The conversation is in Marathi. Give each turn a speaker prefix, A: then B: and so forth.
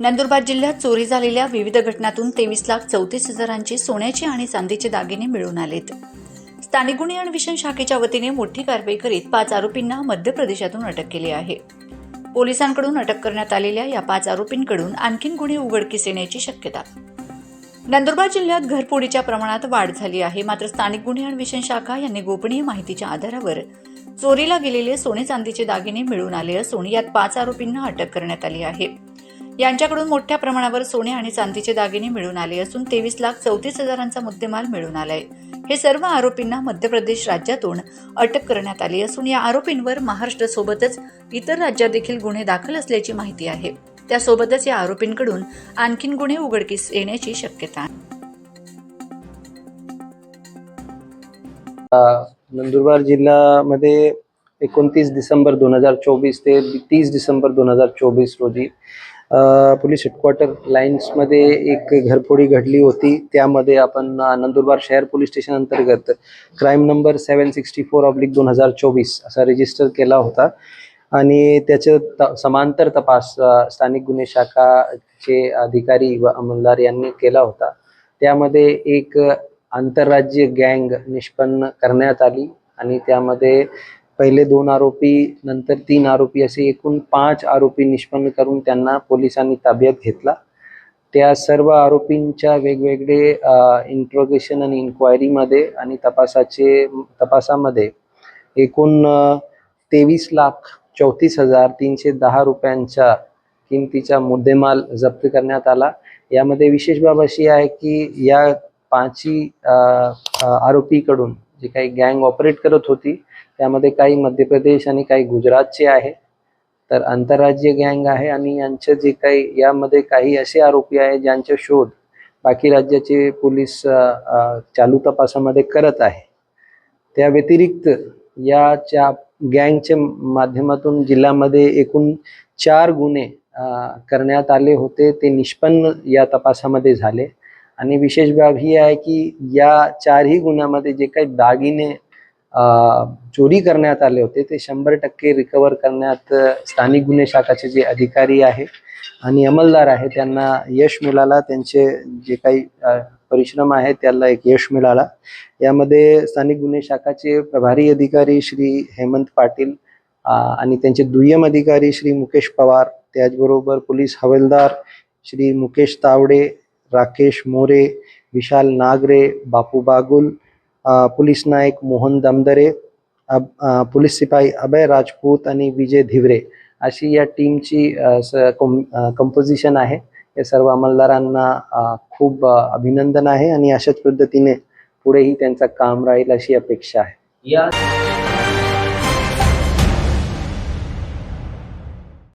A: नंदुरबार जिल्ह्यात चोरी झालेल्या विविध घटनांतून तेवीस लाख चौतीस हजारांचे सोन्याचे आणि चांदीचे दागिने मिळून आलेत. स्थानिक गुन्हे अन्वेषण शाखेच्या वतीने मोठी कारवाई करीत पाच आरोपींना मध्य प्रदेशातून अटक केली आहे. पोलिसांकडून अटक करण्यात आलेल्या या पाच आरोपींकडून आणखीन गुन्हे उघडकीस येण्याची शक्यता. नंदुरबार जिल्ह्यात घरफोडीच्या प्रमाणात वाढ झाली आहे. मात्र स्थानिक गुन्हे अन्वेषण शाखा यांनी गोपनीय माहितीच्या आधारावर चोरीला गेलेले सोने चांदीचे दागिने मिळून आले असून यात पाच आरोपींना अटक करण्यात आली आहे. यांच्याकडून मोठ्या प्रमाणावर सोने आणि चांदीचे दागिने मिळून आले असून तेवीस लाख चौतीस हजारांचा मुद्देमाल मिळून आलाय. हे सर्व आरोपींना मध्य प्रदेश राज्यातून अटक करण्यात आली असून या आरोपींवर महाराष्ट्रासोबतच इतर राज्यात देखील गुन्हे दाखल असल्याची माहिती आहे. त्यासोबतच या आरोपींकडून आणखीन गुन्हे उघडकीस येण्याची शक्यता
B: नंदुरबार जिल्ह्यामध्ये एकोणतीस डिसेंबर दोन हजार चोवीस ते तीस डिसेंबर दोन हजार चोवीस रोजी पोलीस हेडक्वार्टर लाईन्समध्ये एक घरफोडी घडली होती. त्यामध्ये आपण नंदुरबार शहर पोलीस स्टेशन अंतर्गत crime number seven sixty four oblique दोन हजार चोवीस असा रजिस्टर केला होता. आणि त्याचं त समांतर तपास स्थानिक गुन्हे शाखाचे अधिकारी व अंमलदार यांनी केला होता. त्यामध्ये एक आंतरराज्य गँग निष्पन्न करण्यात आली आणि त्यामध्ये पहिले दोन आरोपी नंतर तीन आरोपी असे एकूण पाच आरोपी निष्पन्न करून त्यांना पोलिसांनी ताब्यात घेतला. त्या सर्व आरोपींच्या वेगवेगळे इंट्रोगेशन आणि इन्क्वायरीमध्ये आणि तपासाचे तपासामध्ये एकूण तेवीस लाख चौतीस हजार तीनशे दहा रुपयांच्या किमतीचा मुद्देमाल जप्त करण्यात आला. यामध्ये विशेष बाब अशी आहे की या पाचही आरोपीकडून जे काही गँग ऑपरेट करत होती त्यामध्ये काही मध्य प्रदेश आणि काही गुजरातचे आहे. तर आंतरराज्य गँग आहे आणि यांचे जे काही यामध्ये काही असे आरोपी आहे ज्यांचा शोध बाकी राज्याचे पोलीस चालू तपासामध्ये करत आहे. त्या व्यतिरिक्त याच्या गँगच्या माध्यमातून जिल्ह्यामध्ये एकूण चार गुन्हे करण्यात आले होते. ते निष्पन्न या तपासामध्ये झाले. आणि विशेष बाब ही आहे की या चारही गुन्ह्यामध्ये जे काही दागिने चोरी करण्यात आले होते ते शंभर टक्के रिकवर करण्यात स्थानिक गुन्हे शाखाचे जे अधिकारी आहे आणि अंमलदार आहे त्यांना यश मिळाला. त्यांचे जे काही परिश्रम आहे त्याला एक यश मिळाला. यामध्ये स्थानिक गुन्हे शाखाचे प्रभारी अधिकारी श्री हेमंत पाटील आणि त्यांचे दुय्यम अधिकारी श्री मुकेश पवार त्याचबरोबर पोलीस हवालदार श्री मुकेश तावडे राकेश मोरे विशाल नागरे बापू बागुल पोलीस नायक मोहन दमदरे अब पोलीस सिपाई अभय राजपूत आणि विजय धिवरे अशी या टीमची कंपोजिशन आहे. या सर्व अंमलदारांना खूप अभिनंदन आहे आणि अशाच पद्धतीने पुढेही त्यांचा काम राहील अशी अपेक्षा आहे.
C: या